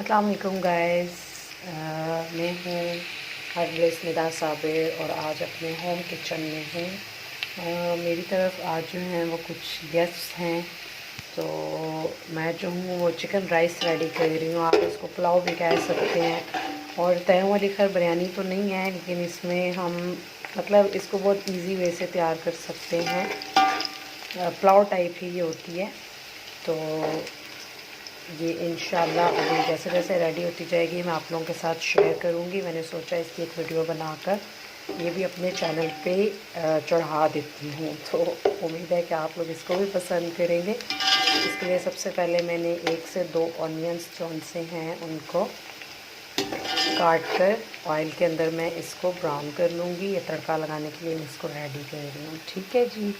अस्सलाम वालेकुम गाइस मैं हूँ हरब्लेस निदा साबिर और आज अपने होम किचन में हूँ। मेरी तरफ़ आज जो हैं वो कुछ गेस्ट्स हैं। तो मैं जो हूँ वो चिकन राइस रेडी कर रही हूँ। आप इसको पुलाव भी कह सकते हैं। और तयों वाली खैर बिरयानी तो नहीं है, लेकिन इसमें हम मतलब इसको बहुत इजी वे से तैयार कर सकते हैं। पुलाव टाइप ही ये होती है। तो ये इन अभी जैसे जैसे रेडी होती जाएगी, मैं आप लोगों के साथ शेयर करूँगी। मैंने सोचा इसकी एक वीडियो बनाकर ये भी अपने चैनल पे चढ़ा देती हूँ। तो उम्मीद है कि आप लोग इसको भी पसंद करेंगे। इसके लिए सबसे पहले मैंने एक से दो ऑनियंस जो से हैं, उनको काट कर ऑयल के अंदर मैं इसको ब्राउन कर लूँगी। ये तड़का लगाने के लिए मैं इसको रेडी कर रही हूँ। ठीक है जी?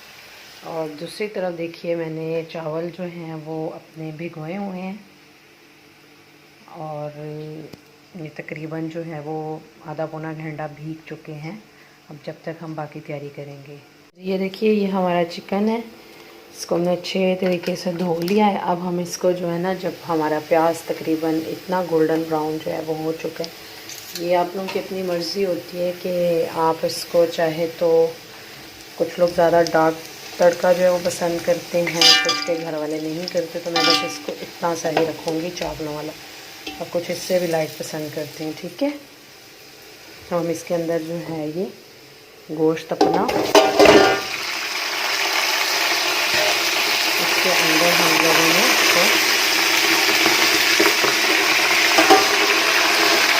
और दूसरी तरफ़ देखिए मैंने चावल जो हैं वो अपने भिगोए हुए हैं। और ये तकरीबन जो है वो आधा पौना घंटा भीग चुके हैं। अब जब तक हम बाकी तैयारी करेंगे। ये देखिए, ये हमारा चिकन है। इसको हमने अच्छे तरीके से धो लिया है। अब हम इसको जो है ना, जब हमारा प्याज तकरीबन इतना गोल्डन ब्राउन जो है वो हो चुका है। ये आप लोगों की अपनी मर्ज़ी होती है कि आप इसको चाहे तो कुछ लोग ज़्यादा डार्क तड़का जो है वो पसंद करते हैं कुछ के घर वाले नहीं करते तो मैं बस इसको इतना सा ही रखूँगी, चावलों वाला। और कुछ इससे भी लाइट पसंद करते हैं, ठीक है? तो हम इसके अंदर जो है ये गोश्त अपना इसके अंदर हम लोगों ने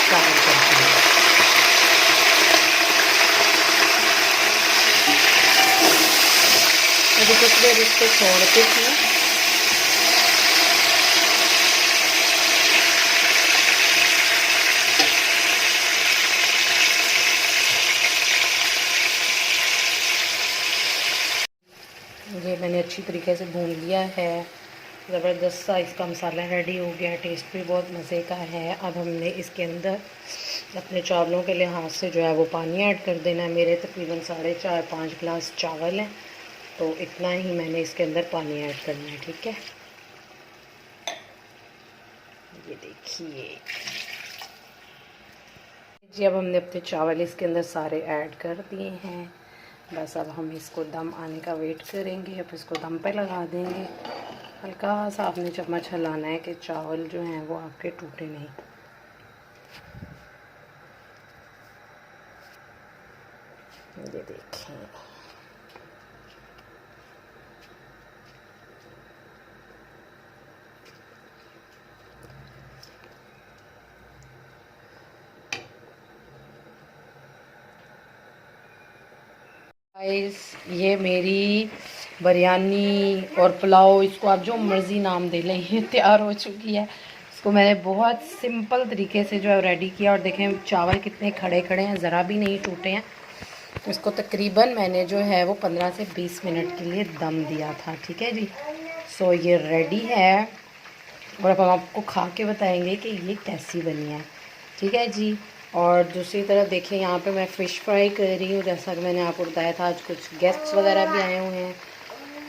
शामिल करते हैं देर इसको छोड़ते थे ये मैंने अच्छी तरीके से भून लिया है ज़बरदस्त सा इसका मसाला रेडी हो गया टेस्ट भी बहुत मज़े का है अब हमने इसके अंदर अपने चावलों के लिहाज से जो है वो पानी ऐड कर देना है मेरे तकरीबन साढ़े चार पाँच गिलास चावल हैं तो इतना ही मैंने इसके अंदर पानी ऐड करना है, ठीक है? ये देखिए। जी, अब हमने अपने चावल इसके अंदर सारे ऐड कर दिए हैं। बस अब हम इसको दम आने का वेट करेंगे। अब इसको दम पे लगा देंगे। हल्का सा आपने चम्मच हिलाना है कि चावल जो हैं वो आपके टूटे नहीं। ये देखें गाइस ये मेरी बिरयानी और पुलाव, इसको आप जो मर्ज़ी नाम दे लें, ये तैयार हो चुकी है। इसको मैंने बहुत सिंपल तरीके से जो है रेडी किया और देखें, चावल कितने खड़े खड़े हैं, ज़रा भी नहीं टूटे हैं। इसको तकरीबन मैंने जो है वो 15 से 20 मिनट के लिए दम दिया था, ठीक है जी? सो ये रेडी है। और अब हम आपको खा के बताएँगे कि ये कैसी बनी है, ठीक है जी? और दूसरी तरफ़ देखिए, यहाँ पे मैं फ़िश फ्राई कर रही हूँ, जैसा कि मैंने आपको बताया था, आज कुछ गेस्ट्स वगैरह भी आए हुए हैं।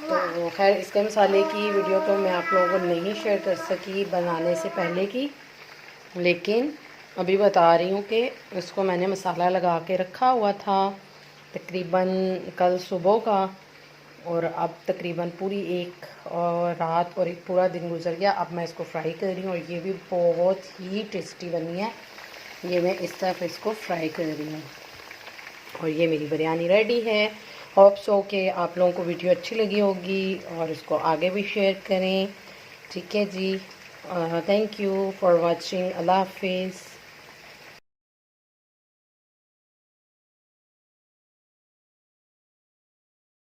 तो खैर, इसके मसाले की वीडियो तो मैं आप लोगों को नहीं शेयर कर सकी बनाने से पहले की, लेकिन अभी बता रही हूँ कि इसको मैंने मसाला लगा के रखा हुआ था, तकरीबन कल सुबह का, और अब तकरीबन पूरी एक और रात और एक पूरा दिन गुजर गया, अब मैं इसको फ्राई कर रही हूँ, और ये भी बहुत ही टेस्टी बनी है। ये मैं इस तरफ़ इसको फ्राई कर रही हूँ। और ये मेरी बिरयानी रेडी है। होप्स हो के आप लोगों को वीडियो अच्छी लगी होगी और इसको आगे भी शेयर करें। ठीक है ji. Thank you for watching अल्लाह हाफिज़